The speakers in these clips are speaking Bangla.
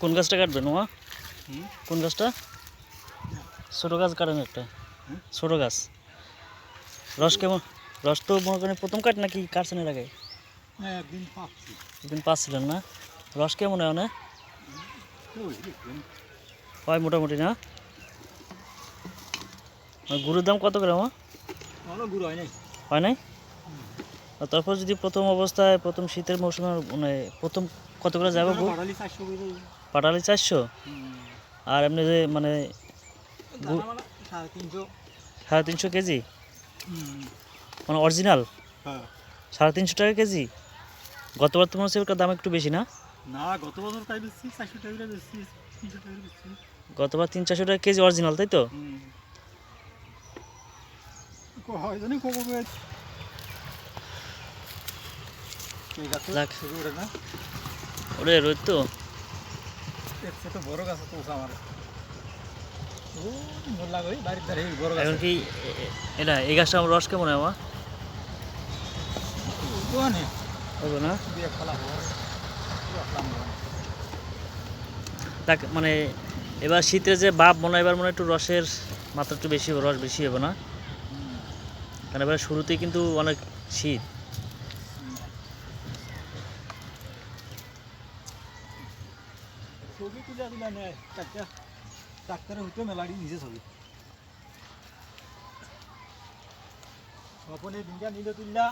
কোন গাছটা কাটবেন ওমা কোন গাছটা? ছোটো গাছ কাটেন একটা। ছোটো গাছ। রস কেমন রস তো মনে করেন প্রথম কাট নাকি কাটছেন এর আগে? হ্যাঁ একদিন পাচ্ছি। একদিন পাচ্ছিলেন না? রস কেমন হয় দেখুন হয় মোটামুটি না? গুড়ের দাম কত করে গুড় হয় নাই। হয় নাই? তারপর যদি প্রথম অবস্থায় প্রথম শীতের মৌসুমে মানে প্রথম কত করে যাবে পাটালি চারশো? আর এমনি যে মানে সাড়ে তিনশো। সাড়ে তিনশো কেজি? মানে অরিজিনাল? হ্যাঁ। সাড়ে তিনশো টাকা কেজি? গতবার তো মনে হচ্ছে দাম একটু বেশি না? না গত বছর তাই বেশি চারশো টাকা বেশি তিনশো টাকা বেশি। গতবার তিন চারশো টাকা কেজি অরিজিনাল তাই তো? ওরে রোদ তো। তো বড় গাছ তো আমার। এখন কি এটা এই গাছটা আমার রস কেমন আমার হবে না? দিয়ে ফেলা দেখ মানে এবার শীতের যে বাপ মনে হয় এবার মনে একটু রসের মাত্রা একটু বেশি রস বেশি হবে না? কারণ এবার শুরুতেই কিন্তু অনেক শীত। ছবি তুলে দিলা নেয় একটা ডাক্তারের হইতে মেলাড়ি নিজে ছবি। স্বপনে দিনটা নিজে তুললা।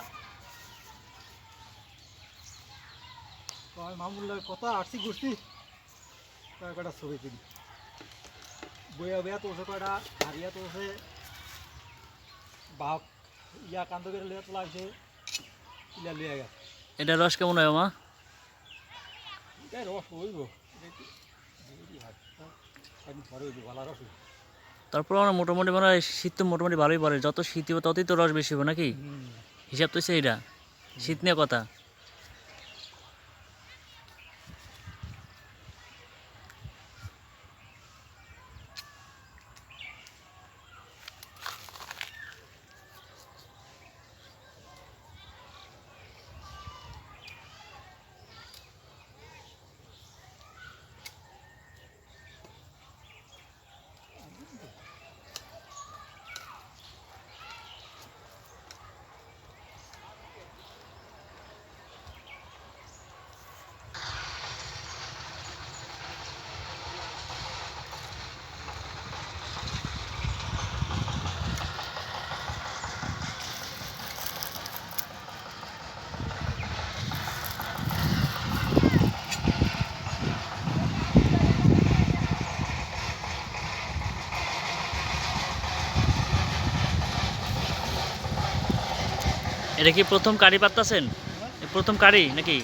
মামুল্লার কথা আর্থিক গোষ্ঠী। কয় কটা ছবি তুলি। বইয়া বইয়া তোষে কয়টা হারিয়া তোষে বাপ ইয়া কান্দ করে লিয়া তোলা হয়েছে ইলা লিয়া গেছে। এটা রস কেমন হয় হইব এটা রস হইব। তারপর আমরা মোটামুটি মানে শীত তো মোটামুটি ভালোই পড়ে যত শীত হবে ততই তো রস বেশি হবে নাকি? হিসাব তো সেইটা শীত নিয়ে কথা। এটা কি প্রথম কারি পাত্তাছেন? প্রথম কারি নাকি?